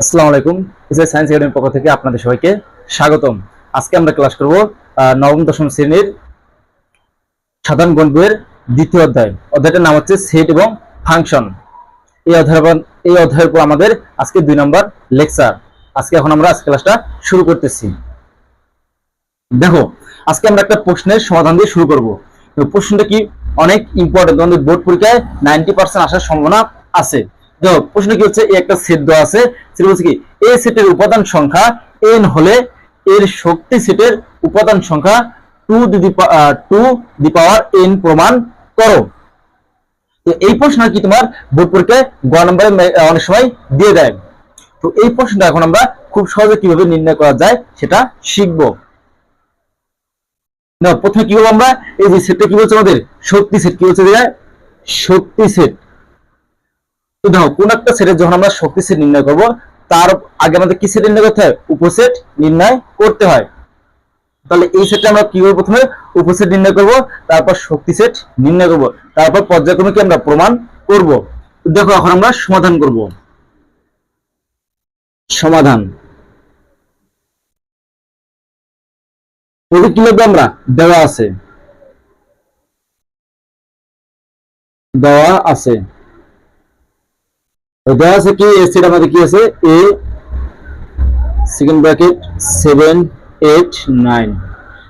আসসালামু আলাইকুম। ইসে সায়েন্স একাডেমির পক্ষ থেকে আপনাদের সবাইকে স্বাগতম। আজকে আমরা ক্লাস করব নবম, দশম শ্রেণির সাধারণ গণিত বইয়ের দ্বিতীয় অধ্যায়। অধ্যায়টার নাম হচ্ছে সেট এবং ফাংশন এই অধ্যায়ের পর- এই অধ্যায়ের উপর আমাদের আজকে দুই নম্বর লেকচার আজকে এখন আমরা আজকে ক্লাসটা শুরু করতেছি। দেখো, আজকে আমরা একটা প্রশ্নের সমাধান দিয়ে শুরু করব। প্রশ্নটা কি? অনেক ইম্পর্টেন্ট তোমাদের বোর্ড পরীক্ষায় নাইনটি পার্সেন্ট আসার সম্ভাবনা আছে। প্রশ্ন কি হচ্ছে? একটা দেওয়া আছে। সেটা হচ্ছে কি এ সেটের উপাদান সংখ্যা এন হলে এর শক্তি সেটের উপাদান সংখ্যা two the two the power n প্রমাণ করো। তো এই প্রশ্নটা কি তোমার বোর্ড পরীক্ষায় গ নম্বরে অনেক সময় দিয়ে দেয়। তো এই প্রশ্নটা এখন আমরা খুব সহজে কীভাবে নির্ণয় করা যায় সেটা শিখব। না প্রথমে কি করব আমরা? এই যে সেটটা কি বলছে আমাদের? শক্তি সেট কি বলছে শক্তি সেট তো দেখো, কোন একটা সেটের যখন আমরা শক্তি সেট নির্ণয় করব, তার আগে আমাদের কি সেট নির্ণয় করতে হয়? উপসেট নির্ণয় করতে হয়। তাহলে এই সেটটা আমরা কি করব প্রথমে উপসেট নির্ণয় করব, তারপর শক্তি সেট নির্ণয় করব, তারপর পর্যায়ক্রমে কি আমরা প্রমাণ করব। দেখো, এখন আমরা সমাধান করব। সমাধান। কি আমরা, দেওয়া আছে। দেওয়া আছে। দেওয়া আছে কি? এর সেট আমাদের কি আছে? A second bracket seven eight nine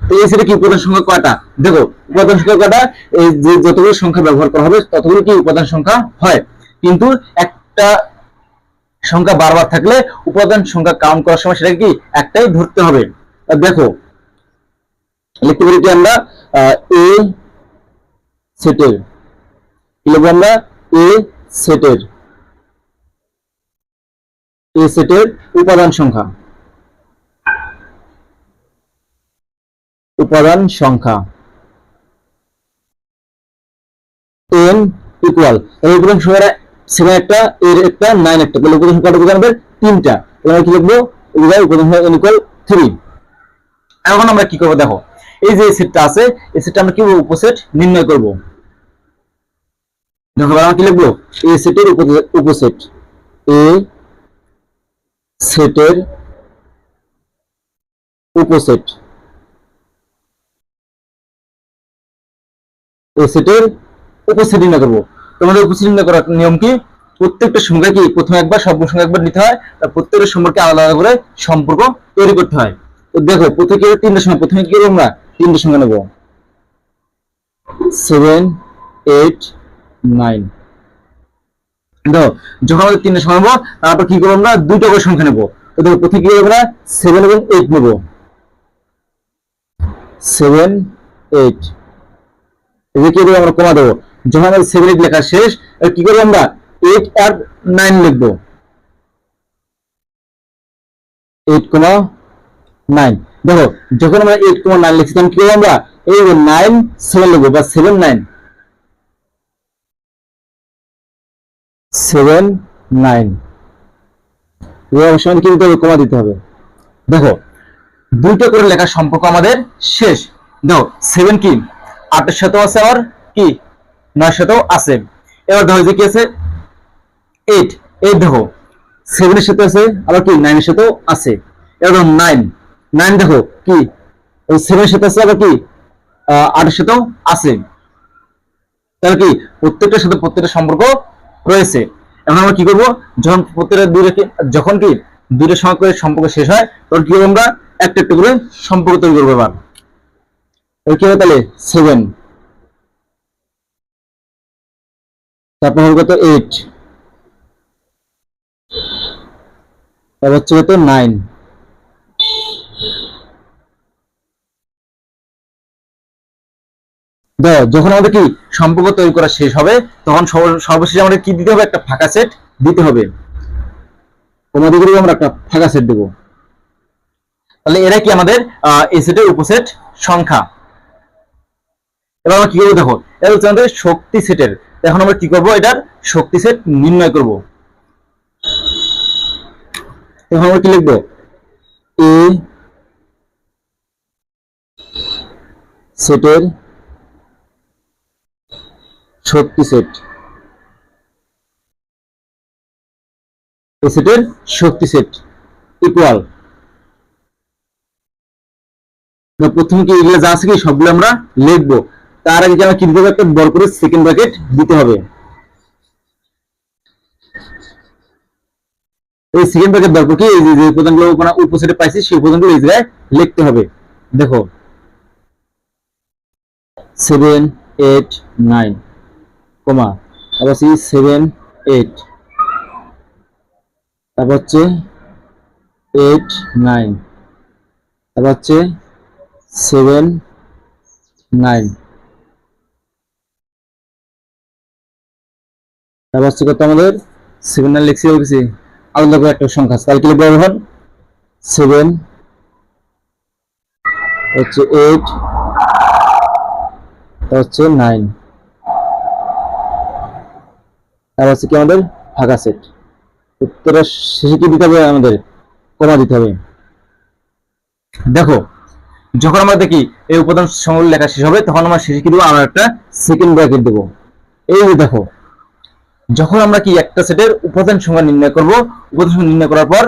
তো এই কি উপাদান সংখ্যা কয়টা? দেখো, উপাদান সংখ্যা কয়টা? এই যে যতগুলো সংখ্যা ব্যবহার করা হবে, ততগুলো কি উপাদান সংখ্যা হয়? কিন্তু একটা সংখ্যা বারবার থাকলে উপাদান সংখ্যা কাউন্ট করার সময় সেটা কি? একটাই ধরতে হবে। আর দেখো, লিখতে পারি কি আমরা? এ সেটের কি লিখব আমরা? এ সেটের এ সেটের উপাদান সংখ্যা। উপাদান সংখ্যা। এন ইকুয়াল এই উপাদান সংখ্যাটা সেভেন একটা, এর একটা নাইন একটা। তাহলে উপাদান সংখ্যাটা কোথায় আমাদের তিনটা। তাহলে কি লিখব? উপাদান সংখ্যা এন ইকুয়াল থ্রি এখন আমরা কি করব? দেখো, এই যে সেটটা আছে, এই সেটটা আমরা কীভাবে উপসেট নির্ণয় করব? দেখো আমরা কি লিখব? এ সেটের উপসেট। এ সেটের উপসেট। এ সেটের উপসেট নির্ণয় করব। তোমাদের উপসেট নির্ণয় করার নিয়ম কি? প্রত্যেকটা সংখ্যা কি প্রথমে একবার সব সংখ্যা একবার নিতে হয়? তার প্রত্যেকটা সম্পর্কে আলাদা আলাদা করে সম্পর্ক তৈরি করতে হয়। তো দেখো, প্রথমে? তিনটা সংখ্যা প্রথমে কি করব আমরা? তিনটা সংখ্যা নেব। সেভেন এইট নাইন দেখো যখন আমাদের তিনটা সংখ্যা নেব তারপর কি করব আমরা? দুইটা করে সংখ্যা নেব। তো দেখো, প্রথমে কি আমরা? সেভেন এবং এইট নেব। সেভেন এইট এদিকে কি দেবো আমরা কমা দেবো। যখন আমাদের সেভেন এইট লেখা শেষ, এবার কি করব আমরা? এইট আর নাইন লিখব। এইট কমা নাইন দেখো, যখন আমরা এইট কমা নাইন লিখছি, তখন কি করব আমরা? এই নাইন সেভেন লিখব, বা সেভেন নাইন সেভেন নাইন। অবশ্যই কি দিতে কমা দিতে হবে। দেখো, দুইটা করে লেখার সম্পর্ক আমাদের শেষ। দেখো সেভেন কি? আটের সাথেও আছে আবার কি? নয় সাথেও আছে। এবার দেখো যে কি আছে? এইট এইট দেখো সেভেনের সাথে আছে, আবার কি? নাইনের সাথেও আছে। এবার দেখো নাইন নাইন দেখো, কি? ওই সেভেনের সাথে আছে, আবার কি? আটের সাথেও আছে। তাহলে কি? প্রত্যেকটার সাথে প্রত্যেকটা সম্পর্ক রয়েছে। এখন আমরা কি করব? যখন প্রত্যেকটা দুই রেখে যখন কি দুইটা সময় সম্পর্ক শেষ হয়, তখন কি আমরা? একটা একটা করে সম্পর্ক তৈরি করব এবার। এবার কি হবে তাহলে? সেভেন তারপর হবে কত? এইট তারপর হচ্ছে কত? নাইন দেখো যখন আমাদের কি সম্পর্ক তৈরি করা শেষ হবে, তখন সর্ব- সর্বশেষে আমাদের কি দিতে হবে? একটা ফাঁকা সেট দিতে হবে। তোমাদের আমরা? একটা ফাঁকা সেট দেবো। তাহলে এরা কি আমাদের এই উপসেট সংখ্যা? এবার আমরা কি করব দেখো, এটা হচ্ছে আমাদের শক্তি সেটের এখন আমরা কি করব? এটার শক্তি সেট নির্ণয় করব। এখন আমরা কি লিখব? এ সেটের শক্তি সেট এই শক্তি সেট ইকুয়াল প্রথমে কি এগুলো যা আছে কি সবগুলো আমরা তার আগে আমরা একটা বড় করে সেকেন্ড ব্র্যাকেট দিতে হবে। এই সেকেন্ড ব্র্যাকেট দরকার কি? এই যে- উপাদানগুলো উপসেটে পাইছি, সেই উপাদানগুলো এই জায়গায় লিখতে হবে। দেখো। সেভেন এইট নাইন কমা তারপর হচ্ছে সেভেন এইট তারপর হচ্ছে এইট নাইন তারপর হচ্ছে সেভেন নাইন তারপর হচ্ছে কত আমাদের? সেভেন নাইন লিখছি লিখছি আলাদা করে একটা সংখ্যা আছে। তাহলে কি এখন? সেভেন হচ্ছে এইট হচ্ছে নাইন আর হচ্ছে কি আমাদের ফাঁকা সেট উত্তরের শেষে কি দিতে হবে? আমাদের কমা দিতে হবে। দেখো, যখন আমরা দেখি এই উপাদান সমূল লেখা শেষ হবে, তখন আমরা শেষে কি দেবো? আমরা একটা সেকেন্ড ব্র্যাকেট দেবো। এই যে দেখো, যখন আমরা কি একটা সেটের উপাদান সংখ্যা নির্ণয় করব, উপাদান সংখ্যা নির্ণয় করার পর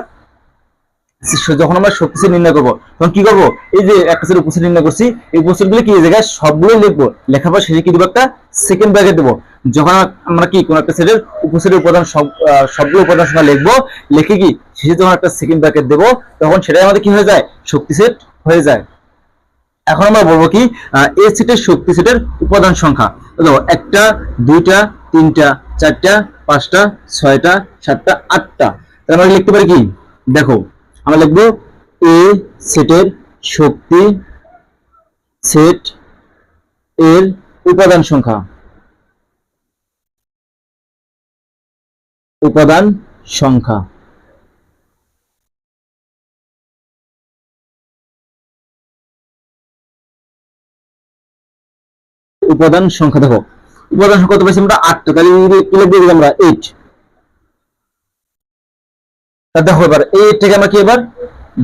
যখন আমরা শক্তি সেট নির্ণয় করব, তখন কি করব? এই যে একটা সেট উপসেট নির্ণয় করছি, এই উপসেটগুলো কি এই জায়গায় সবগুলো লিখব। লেখার পর শেষে কি দেবো একটা? সেকেন্ড ব্র্যাকেট দেবো। যখন আমরা কি কোন একটা সেটের উপসেটের উপাদান সব সবগুলো উপাদান সংখ্যা লিখব, লিখে কি শেষে যখন একটা সেকেন্ড ব্র্যাকেট দেবো, তখন সেটাই আমাদের কি হয়ে যায়? শক্তি সেট হয়ে যায়। এখন আমরা বলব কি এই সেটের শক্তি সেটের উপাদান সংখ্যা। দেখো একটা, দুইটা, তিনটা, চারটা, পাঁচটা, ছয়টা, সাতটা, আটটা। তাহলে আমরা লিখতে পারি কি? দেখো আমরা লিখব এ সেটের শক্তি সেট এর উপাদান সংখ্যা। উপাদান সংখ্যা। উপাদান সংখ্যা দেখো। উপাদান সংখ্যা কত পাইছি আমরা? আটটা তাহলে কি লিখব আমরা এইট তা দেখো এবার, এই এইটটাকে আমরা কি এবার?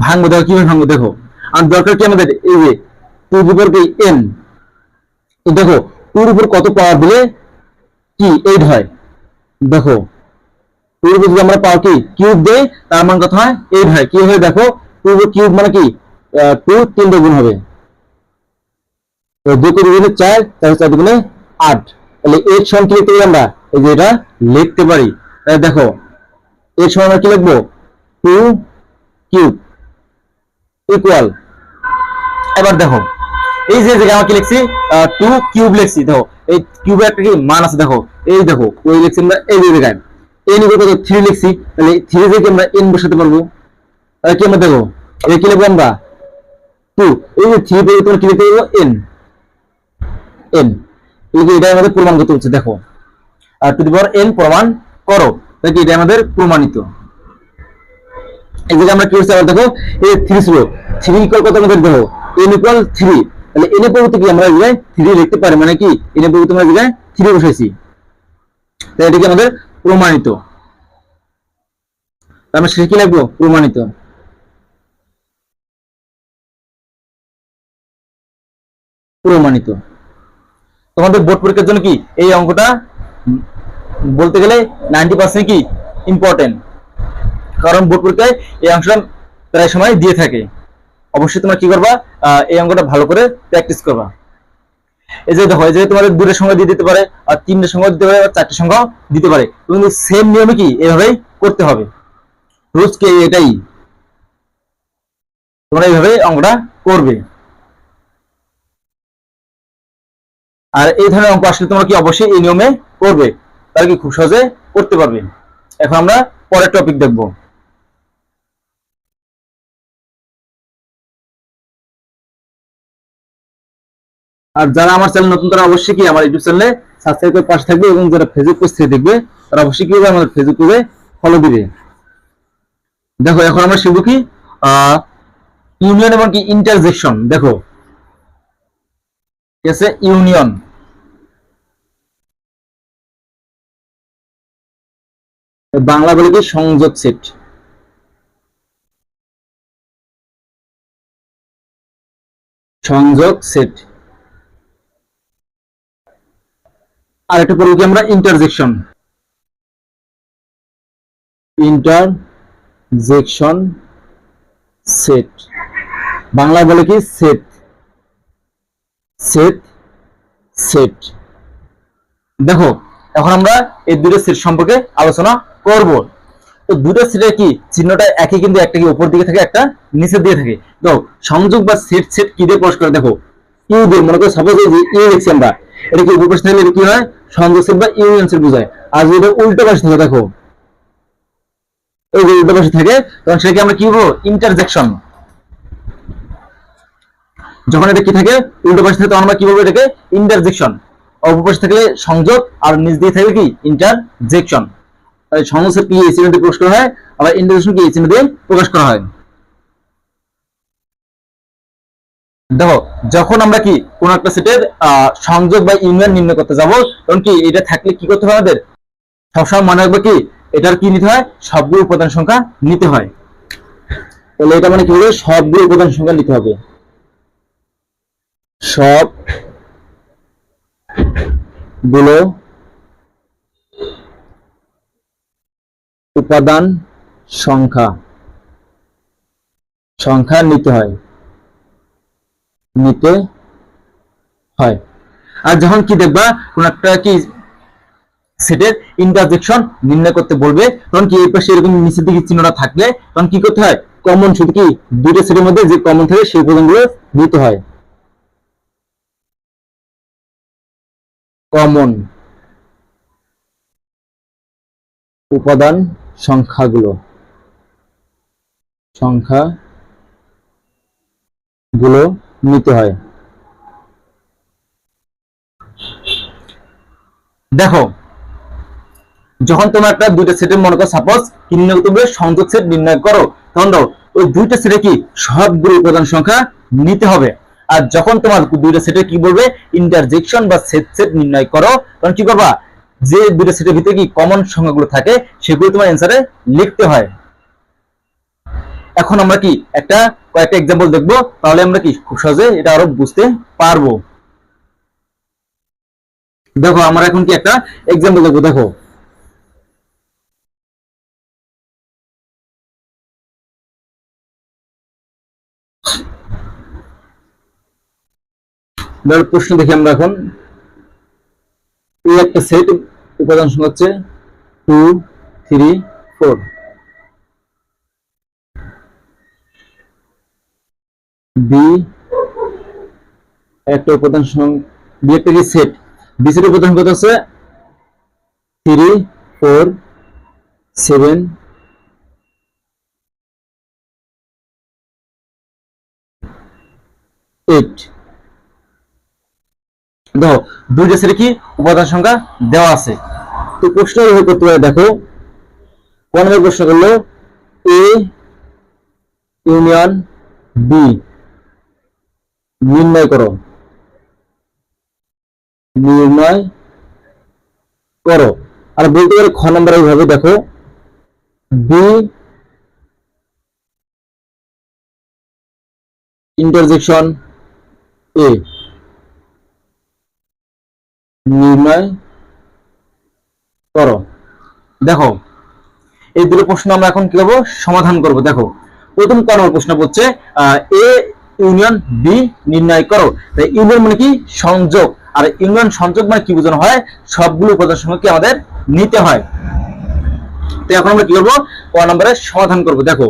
ভাঙবো, দেখো কীভাবে ভাঙবো, দেখো। আর দরকার কি আমাদের? এই যে টুর উপর কি এন দেখো টুর উপর কত পাওয়ার দিলে? কি? এইট হয়। দেখো টুর উপর যদি আমরা পাওয়ার কি? কিউব দেই, তার মান কত হয়? এইট হয়। কি হয় দেখো? টু উপর কিউব মানে কি? টু তিনটে গুণ হবে। দুই করে দিলে চার, তাহলে চার দুগুণে আট। তাহলে এর সমান কি লিখতে পারি আমরা? এই যে এটা লিখতে পারি। দেখো এর সমান আমরা কি লিখব? Two cube equal. এবার দেখো, এই যে লিখছি? টু কিউব লিখছি। দেখো, এই কিউবের একটা কি মান আছে দেখো? এই দেখো, ওই লিখছি আমরা এই জায়গায়। এন কত থ্রি লিখছি, তাহলে থ্রি থেকে আমরা এন বসাতে পারব? তাহলে কি আমরা দেখো কি লিখব আমরা? টু, এই যে থ্রি পেয়ে কি লিখতে পারব? এন এন এটা আমাদের প্রমাণ করতে হচ্ছে, দেখো। আর টু দি পাওয়ার এন প্রমাণ করো কি এটা আমাদের প্রমাণিত। এই আমরা কি হচ্ছে আবার দেখো, এই থ্রি ছিল থ্রি ইকুয়াল কত আমাদের দেখো? এন ইকুয়াল থ্রি তাহলে এন পরিবর্তে কি আমরা জায়গায় থ্রি লিখতে পারি? মানে কি? এন পরিবর্তে আমরা জায়গায় থ্রি বসাইছি। তাই এটা কি আমাদের প্রমাণিত? আমরা শেষে কি লিখব? প্রমাণিত। প্রমাণিত। তোমাদের বোর্ড পরীক্ষার জন্য কি এই অঙ্কটা বলতে গেলে নাইনটি পার্সেন্ট কি ইম্পর্টেন্ট কারণ বোর্ড পরীক্ষায় এই অংশটা প্রায় সময় দিয়ে থাকে। অবশ্যই তোমরা কি করবা? এই অঙ্কটা ভালো করে প্র্যাকটিস করবা। এই যে দেখো, এই যে তোমাদের দুটোর সংখ্যা দিয়ে দিতে পারে, আর তিনটে সংখ্যা দিতে পারে, আর চারটের সংখ্যাও দিতে পারে। কিন্তু সেম নিয়মে কি এভাবেই করতে হবে। রোজ কে এটাই। তোমরা এইভাবে অঙ্কটা করবে। আর এই ধরনের অঙ্ক আসলে তোমরা কি অবশ্যই এই নিয়মে করবে তাহলে কি খুব সহজে করতে পারবে। এখন আমরা পরের টপিক দেখব। আর যারা আমার চ্যানেল নতুন, তারা অবশ্যই কি আমার ইউটিউব চ্যানেলে সাবস্ক্রাইব করে পাশে থাকবে এবং যারা ফেসবুক পেজ থেকে দেখবে, তারা অবশ্যই কি আমাদের ফেসবুক পেজে ফলো দিবে। দেখো, এখন আমরা শিখব কি ইউনিয়ন এবং কি ইন্টারজেকশন দেখো। ঠিক আছে? ইউনিয়ন বাংলা বলে কি সংযোগ সেট। সংযোগ সেট। আর একটা পড়ব কি আমরা ইন্টারজেকশন ইন্টারজেকশন সেট বাংলায় বলে কি? সেট সেট সেট দেখো, এখন আমরা এই দুটো সেট সম্পর্কে আলোচনা করব। তো দুটো সেটের কি? চিহ্নটা একই কিন্তু একটা কি উপর দিকে থাকে, একটা নিচের দিকে থাকে। দেখো সংযোগ বা সেট সেট কি দিয়ে প্রকাশ করে? দেখো ইউ দিয়ে। মনে করো সাপোজ ইউ লিখছি আমরা এটা কি উপর পাশে থাকলে কি হয়? সংযোগ সেট বা ইউনিয়ন সেট বোঝায়। আর যদি এটা উল্টো পাশে থাকে দেখো, এই যে উল্টো পাশে থাকে, তখন সেটাকে আমরা কি বলব? ইন্টারজেকশন যখন এটা কি থাকে, উল্টো পাশে থাকে, তখন আমরা কি বলব এটাকে? ইন্টারজেকশন অপর থাকলে সংযোগ, আর নিচ দিয়ে থাকলে কি? ইন্টারজেকশন সংযোগ কি এই চিহ্ন দিয়ে প্রকাশ করা হয়? আবার ইন্টারজেকশন কি এই চিহ্ন দিয়ে প্রকাশ করা হয়? দেখো, যখন আমরা কি কোন একটা সেটের সংযোগ বা ইউনিয়ন নির্ণয় করতে যাব, তখন কি এটা থাকলে কি করতে হবে আমাদের? সবসময় মনে রাখবে কি, এটার কি নিতে হয়? সবগুলো উপাদান সংখ্যা নিতে হয়। তাহলে এটা মানে কি হবে? সবগুলো উপাদান সংখ্যা নিতে হবে। সবগুলো উপাদান সংখ্যা সংখ্যা নিতে হয়। নিতে হয়। আর যখন কি দেখবা, কোন একটা কি সেটের ইন্টারজেকশন নির্ণয় করতে বলবে, তখন কি এই পাশে এরকম নিচের দিকে চিহ্নটা থাকলে, তখন কি করতে হয়? কমন শুধু কি? দুটো সেটের মধ্যে যে কমন থাকে, সেই উপাদানগুলো নিতে হয়। কমন উপাদান সংখ্যাগুলো। সংখ্যা গুলো নিতে হয়। দেখো, যখন তোমার একটা দুইটা সেটের মনে করো সাপোজ নির্ণয় তুমি সংযোগ সেট নির্ণয় করো, তখন ওই দুইটা সেটে কি সবগুলো উপাদান সংখ্যা নিতে হবে। আর যখন তোমার দুইটা সেটে কি বলবে ইন্টারজেকশন বা সেট সেট নির্ণয় করো, তখন কি করবা? যে দুইটা সেটের ভিতরে কি কমন সংখ্যাগুলো থাকে, সেগুলো তোমার অ্যান্সারে লিখতে হয়। এখন আমরা কি একটা কয়েকটা এক্সাম্পল দেখব? তাহলে আমরা কি খুব সহজে এটা আরও বুঝতে পারব। দেখো, আমরা এখন কি একটা এক্সাম্পল দেখব, দেখো। প্রশ্ন দেখি আমরা এখন। এই একটা সেট উপাদান হচ্ছে টু থ্রি ফোর বি একটা উপাদান বি একটা কি সেট বি উপাদান সংখ্যা হচ্ছে থ্রি ফোর সেভেন এইট দেখো দুইটা সেটে কি? উপাদান সংখ্যা দেওয়া আছে। তো প্রশ্ন করতে পারে, দেখো। কোন প্রশ্ন করল? এ ইউনিয়ন বি নির্ণয় করো। নির্ণয় করো। আর বলতে পারে খ নম্বর এইভাবে দেখো। বি ইন্টারজেকশন এ নির্ণয় করো। দেখো, এই দুটো প্রশ্ন আমরা এখন কি করব? সমাধান করব। দেখো, প্রথম ক নম্বর প্রশ্ন বলছে এ ইউনিয়ন বি নির্ণয় করো। তাই ইউনিয়ন মানে কি? সংযোগ। আর ইউনিয়ন সংযোগ মানে কি বোঝানো হয়? সবগুলো উপাদান সংখ্যা আমাদের নিতে হয়। তো এখন আমরা কি করব? ক নম্বরের সমাধান করব। দেখো।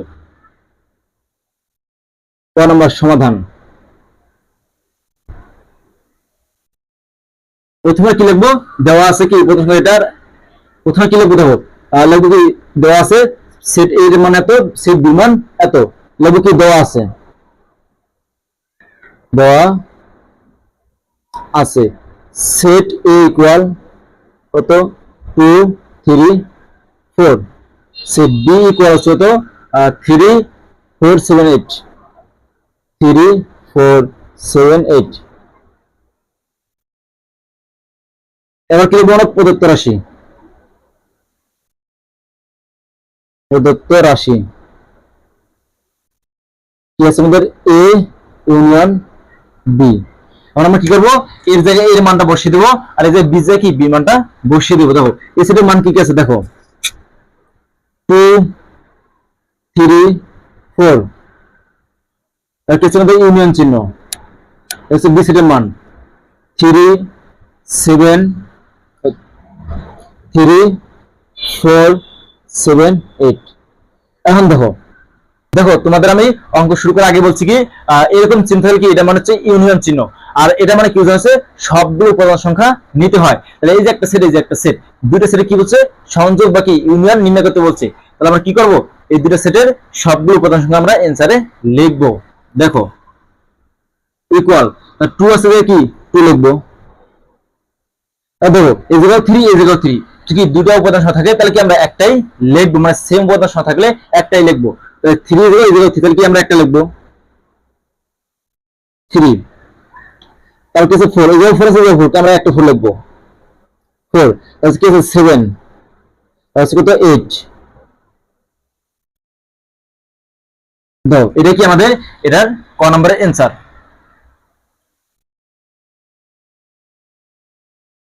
ক নম্বর সমাধান। প্রথমে কি লিখব? দেওয়া আছে কি? প্রথমে এটার। প্রথমে কি লিখব? দেখো। লিখব কি? দেওয়া আছে। সেট এর মান এত সেট বি মান এত। লিখব কি? দেওয়া আছে। দেওয়া আছে। সেট এ ইকুয়াল কত? Two three four set B equal কত? Three four seven eight three four seven eight এবার কি আমরা? প্রদত্ত রাশি। প্রদত্ত রাশি। কি আছে আমাদের? এ ইউনিয়ন বি এখন আমরা কি করব? এর জায়গায় এর মানটা বসিয়ে দেবো, আর এই যে বি জায়গায় কি? বি মানটা বসিয়ে দেবো। দেখো, এই মান কি কি আছে দেখো? টু থ্রি ফোর একটা ইউনিয়ন চিহ্ন। হচ্ছে বি সেটের মান। Three seven three four seven eight এখন দেখো দেখো, তোমাদের আমি অঙ্ক শুরু করার আগে বলছি কি এরকম চিহ্ন থাকলে কি এটা মানে হচ্ছে ইউনিয়ন চিহ্ন? আর এটা মানে কি বোঝাচ্ছে সবগুলো উপাদান সংখ্যা নিতে হয়। তাহলে এই যে একটা সেট এই যে একটা সেট দুইটা সেটে কি বলছে? সংযোগ বা কি ইউনিয়ন নির্ণয় করতে বলছে। তাহলে আমরা কি করব? এই দুটো সেটের সবগুলো উপাদান সংখ্যা আমরা অ্যান্সারে লিখব। দেখো ইকুয়াল টু আছে কি? টু লিখব। দেখো এই জায়গায় থ্রি এই জায়গায় থ্রি যদি দুটো উপাদান সংখ্যা থাকে, তাহলে কি আমরা একটাই লিখব? মানে সেম উপাদান সংখ্যা থাকলে একটাই লিখব। থ্রি জায়গায় এই জায়গায় তাহলে কি আমরা একটা লিখব? থ্রি তারপর কি আছে ফোর এই ফোর আছে ফোর আমরা একটা ফোর লিখব। ফোর তারপর কি আছে সেভেন তারপর কত? এইট দাও এটা কি আমাদের? এটার ক নম্বরের অ্যান্সার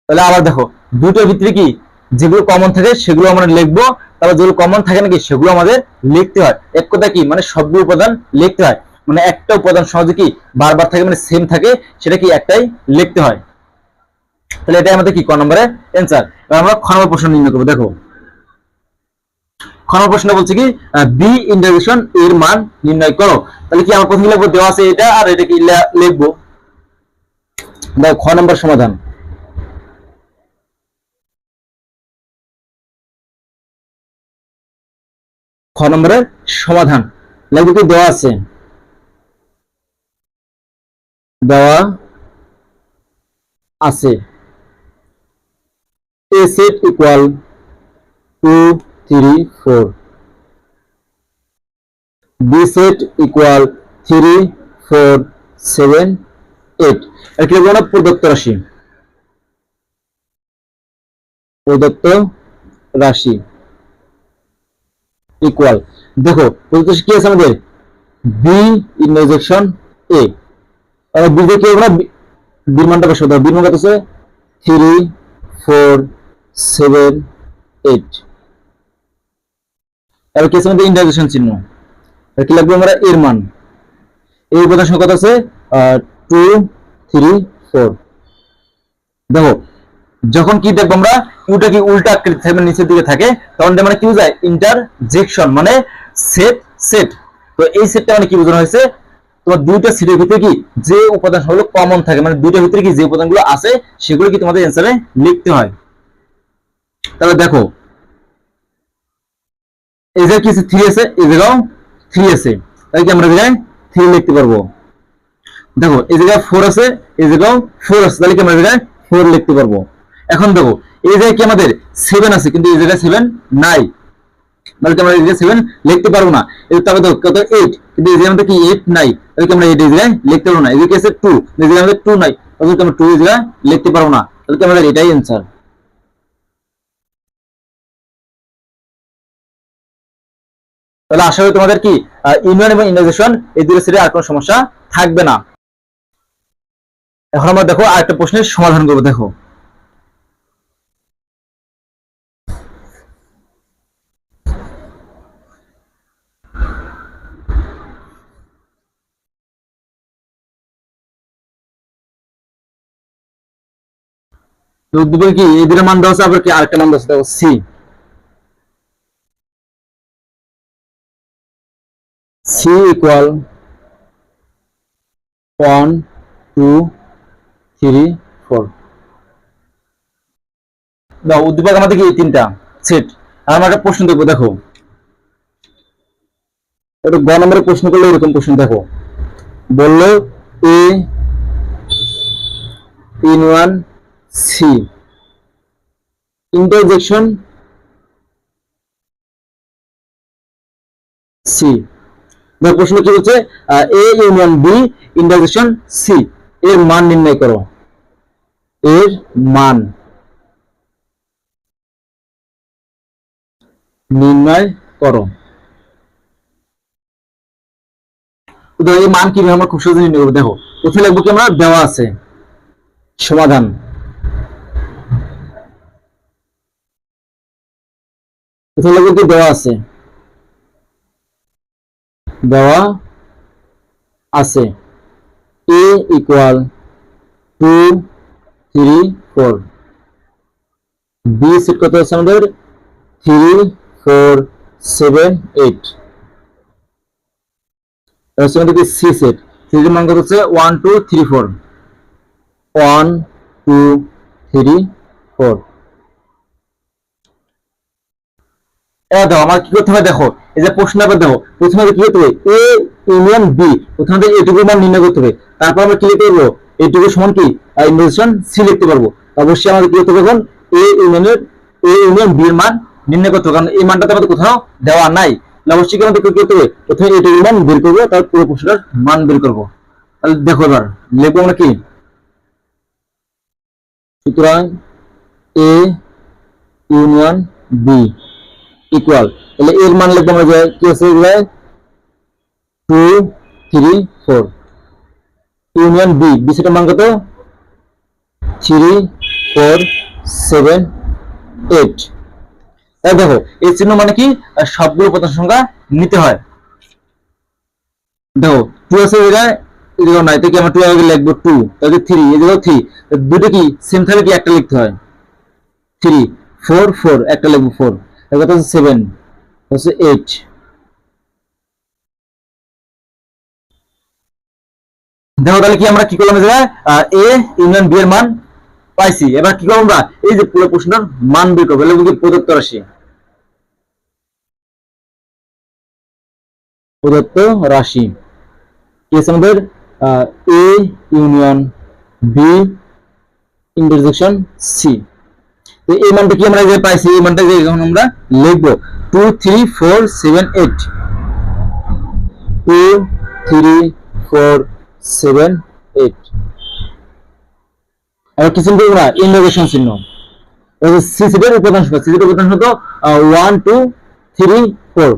তাহলে আবার দেখো দুটোর ভিতরে কি? যেগুলো কমন থাকে, সেগুলো আমরা লিখব। তারপর যেগুলো কমন থাকে নাকি সেগুলো আমাদের লিখতে হয়। এক কথা কি? মানে সবগুলো উপাদান লিখতে হয়। মানে একটা উপাদান সহজে কি বারবার থাকে মানে সেম থাকে, সেটা কি একটাই লিখতে হয়? তাহলে এটাই আমাদের কি? ক নম্বরের অ্যান্সার এবার আমরা খ নম্বর প্রশ্ন নির্ণয় করব। দেখো। খ নম্বর প্রশ্ন বলছে কি বি ইন্টারভিউশন এর মান নির্ণয় করো। তাহলে কি আমার প্রথমে লিখব দেওয়া আছে এটা, আর এটা কি লিখব? দেখো, খ নম্বর সমাধান। খ নম্বরের সমাধান। লাগবে কি দেওয়া আছে? দেওয়া আছে। A set equal two three four B set equal three four seven eight আর কি লিখব আমরা প্রদত্ত রাশি। প্রদত্ত রাশি। ইকুয়াল দেখো প্রদত্ত কি আছে আমাদের? বি ইন্টারজেকশন এ আর বি কি আমরা বির মানটা বসাবো বির মান কত আছে? থ্রি ফোর সেভেন এইট তাহলে কি আছে আমাদের? ইন্টারজেকশন চিহ্ন। কি লাগবে আমরা? এর মান। এই উপাদান সংখ্যা কত আছে? টু থ্রি ফোর দেখো যখন কি দেখব আমরা ইউটা কি উল্টা আকৃতি থাকবে নিচের দিকে থাকে, তখন মানে কি বোঝায়? ইন্টারজেকশন মানে সেট সেট তো এই সেটটা মানে কি বোঝানো হয়েছে? তোমার দুইটা সেটের ভিতরে কি যে উপাদান হলো কমন থাকে মানে দুইটার ভিতরে কি যে উপাদানগুলো আছে, সেগুলো কি তোমাদের অ্যান্সারে লিখতে হয়। তাহলে দেখো, এই জায়গায় কি থ্রি আছে জায়গাও থ্রি আছে। তাই কি আমরা জায়গায় থ্রি লিখতে পারব। দেখো, এই জায়গায় ফোর আছে, এই জায়গাও ফোর আছে, তাহলে কি আমরা জায়গায় ফোর লিখতে পারব। এখন দেখো, এই জায়গায় কি আমাদের সেভেন আছে? কিন্তু এই জায়গায় সেভেন নাই। তাহলে কি আমরা এই জায়গায় সেভেন লিখতে পারব না? এই তাহলে দেখো, কত এইট কিন্তু এই জায়গায় আমাদের কি এইট নাই? তাহলে কি আমরা এই জায়গায় লিখতে পারব না? এই জায়গায় টু এই জায়গায় আমাদের টু নাই। তাহলে কি আমরা টু এই জায়গায় লিখতে পারব না? তাহলে কি আমাদের এটাই অ্যান্সার তাহলে আশা করি তোমাদের কি ইউনিয়ন এবং ইন্টারজেকশন এই দুটো সেটে আর কোনো সমস্যা থাকবে না। এখন আমরা দেখো আরেকটা প্রশ্নের সমাধান করব, দেখো। তো উদ্দীপকে কি? এই দুটো মান দেওয়া আছে, আবার কি আরেকটা মান দেওয়া আছে? C C equal one two three four উদ্দীপক আমাদের কি? তিনটা। সেট আর আমরা একটা প্রশ্ন দেখব, দেখো। একটা গ নম্বরের প্রশ্ন করলে এরকম প্রশ্ন দেখো। বলল A union C. Intersection C. প্রশ্ন কি হচ্ছে? A union B intersection C এর মান নির্ণয় করো। এর মান নির্ণয় করো। এই মান কীভাবে আমরা খুব সহজে নির্ণয় করব? দেখো প্রথমে লিখব কি আমরা? দেওয়া আছে। সমাধান। প্রথমে লিখব কি দেওয়া আছে। দেওয়া আছে। A equal two three four B set কত আছে আমাদের? থ্রি ফোর সেভেন এইট হচ্ছে আমাদের সি সেট সি মান কত হচ্ছে? One two three four one two three four এবার দেখো, আমার কি করতে হবে দেখো, এই যে প্রশ্ন পেপার দেখো, প্রথমে কি করতে হবে? এ ইউনিয়ন বি প্রথমে এটুকু মান নির্ণয় করতে হবে। তারপর আমরা কি লিখতে পারব? এটুকু সমান কি? ইনভেশন সি লিখতে পারব। অবশ্যই আমাদের কি করতে হবে এখন? এ ইউনিয়নের এ ইউনিয়ন বি এর মান নির্ণয় করতে হবে। কারণ এই মানটা তো আমাদের কোথাও দেওয়া নাই। অবশ্যই আমাদের কি করতে হবে? প্রথমে এটুকু মান বের করব তারপর পুরো প্রশ্নটার মান বের করব। তাহলে দেখো এবার, লিখব আমরা কি? সুতরাং এ ইউনিয়ন বি ইকুয়াল তাহলে এর মান লিখব আমরা যে কি আছে two three four union B B সেটার মান কত? থ্রি ফোর সেভেন এইট দেখো, এই চিহ্ন মানে কি? সবগুলো প্রধান সংখ্যা নিতে হয়। দেখো টু আছে জায়গায় এই নাই তো কি আমরা টু আগে লিখব টু তাহলে থ্রি জায়গায় থ্রি দুটো কি? সেম থাকলে কি একটা লিখতে হয়? থ্রি ফোর ফোর একটা লিখব ফোর হচ্ছে এইট দেখো তাহলে কি আমরা কি করলাম এ ইউনিয়ন বি এর মান পাইছি। এবার কি করব আমরা? এই যে পুরো প্রশ্নটার মান বের করব। প্রদত্ত রাশি। প্রদত্ত রাশি। আমাদের? A union B intersection C তো এই মানটা কি আমরা যে পাইছি? এই মানটা এখন আমরা লিখব। Two three four seven eight. Two three four seven eight. এবার কি চিহ্ন না ইন্ডোগেশন চিহ্ন। সি সিটের উপাদান সংখ্যা সি সিটের উপাদান সংখ্যা one two three four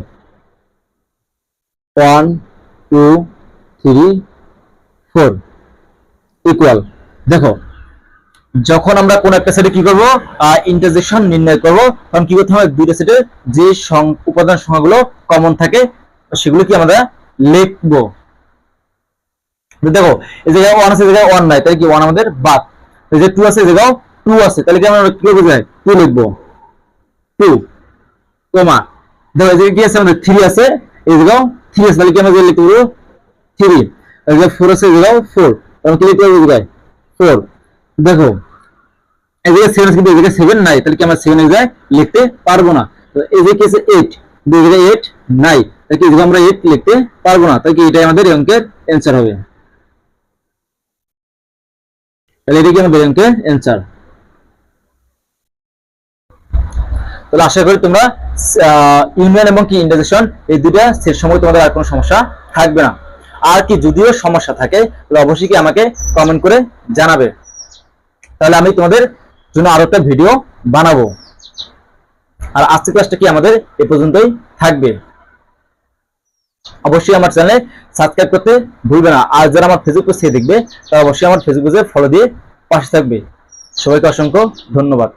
one two three four equal দেখো যখন আমরা কোন একটা সেটে কি করব? ইন্টারজেকশন নির্ণয় করব। তখন কি করতে হবে? দুইটা সেটের যে উপাদান সংখ্যাগুলো কমন থাকে, সেগুলো কি আমরা লিখব? দেখো, এই জায়গায় ওয়ান আছে জায়গায় ওয়ান নাই, তাহলে কি ওয়ান আমাদের বাদ? এই যে টু আছে, এই জায়গায় টু আছে, তাহলে কি আমরা কি করব টু লিখব। টু কমা দেখো, এই জায়গায় কি আছে? আমাদের থ্রি আছে, এই জায়গায় থ্রি আছে, তাহলে কি আমরা লিখতে পারব? থ্রি ফোর আছে, এই জায়গায় ফোর তাহলে কি লিখতে পারব? ফোর দেখো তাহলে আশা করি তোমরা ইউনিয়ন এবং কি ইন্টারজেকশন এই দুটা সেট সময় তোমাদের আর কোনো সমস্যা থাকবে না। আর কি যদিও সমস্যা থাকে, তাহলে অবশ্যই কি আমাকে কমেন্ট করে জানাবে। তাহলে আমি তোমাদের জন্য আরও একটা ভিডিও বানাবো। আর আজকের ক্লাসটা কি আমাদের? এ পর্যন্তই থাকবে। অবশ্যই আমার চ্যানেলে সাবস্ক্রাইব করতে ভুলবে না। আর যারা আমার ফেসবুক পেজে দেখবে, তারা অবশ্যই আমার ফেসবুক পেজে ফলো দিয়ে পাশে থাকবে। সবাইকে অসংখ্য ধন্যবাদ।